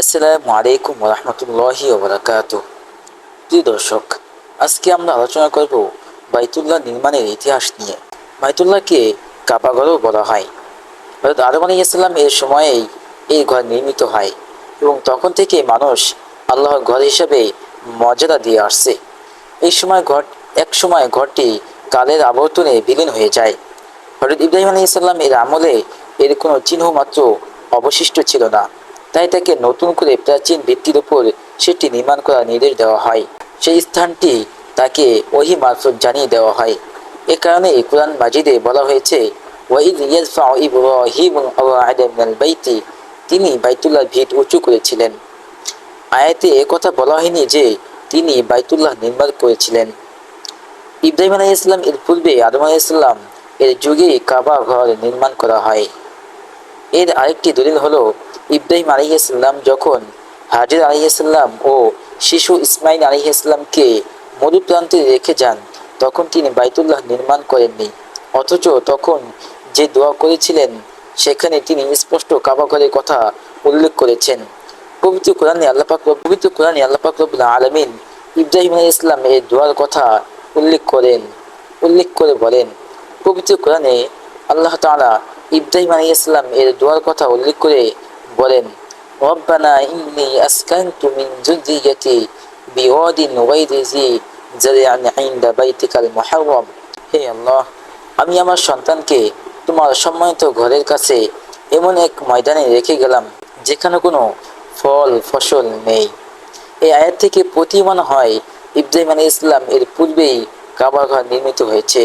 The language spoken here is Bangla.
আসসালামু আলাইকুম রহমতুল্লাহি ওবরাকাত প্রিয় দর্শক, আজকে আমরা আলোচনা করব বাইতুল্লাহ নির্মাণের ইতিহাস নিয়ে। বাইতুল্লাহকে কাবাঘরও বলা হয়। হজরত আদম আলী ইসলাম এর সময়েই এই ঘর নির্মিত হয় এবং তখন থেকে মানুষ আল্লাহর ঘর হিসাবে মর্যাদা দিয়ে আসছে। এই সময় ঘর এক সময় ঘরটি কালের আবর্তনে বিলীন হয়ে যায়। হজরত ইব্রাহিম আলী ইসলাম এর আমলে এর কোনো চিহ্ন মাত্র অবশিষ্ট ছিল না। তাই তাকে নতুন করে প্রাচীন ভিত্তির উপর সেটি নির্মাণ করার নির্দেশ দেওয়া হয়। সেই স্থানটি তাকে ওহি মারফত জানিয়ে দেওয়া হয়। এ কারণে কোরআন মাজিদে বলা হয়েছে তিনি বাইতুল্লাহ ভিত উঁচু করেছিলেন। আয়াতে কথা বলা হয়নি যে তিনি বাইতুল্লাহ নির্মাণ করেছিলেন। ইব্রাহিম আলাহ ইসলাম এর পূর্বে আদম আলাহ ইসলাম এর যুগে কাবা ঘর নির্মাণ করা হয়। এর আরেকটি দলিল হলো, ইব্রাহিম আলাইহিসাল্লাম যখন হাজির আলাইহিসাল্লাম ও শিশু ইসমাইল আলাইহিসাল্লামকে মরুপ্রান্তে রেখে যান, তখন তিনি বাইতুল্লাহ নির্মাণ করেননি। অথচ তখন যে দোয়া করেছিলেন, সেখানে তিনি স্পষ্ট কাবাঘরের কথা উল্লেখ করেছেন। পবিত্র কোরআনে আল্লাপাক পবিত্র কোরআনে আল্লাপাক রবুল্লা আলমিন ইব্রাহিম আলাই ইসলাম এর দোয়ার কথা উল্লেখ করেন, উল্লেখ করে বলেন। পবিত্র কোরআনে আল্লাহ তালা ইব্রাহিম আলী ইসলাম এর দোয়ার কথা উল্লেখ করে বলেন, রব্বানা ইন্নি আসকানতু মিন যুররিয়াতি বিওয়াদিন গায়রি জি জারআন ইনদা বাইতিকাল মুহাররম। হে আল্লাহ, আমি আমার সন্তানকে তোমার সম্মানিত ঘরের কাছে এমন এক ময়দানে রেখে গেলাম, যেখানে কোনো ফল, ফসল নেই। এই আয়াত থেকে প্রতিমান হয় ইব্রাহিম আলী ইসলাম এর পূর্বেই কাবা ঘর নির্মিত হয়েছে।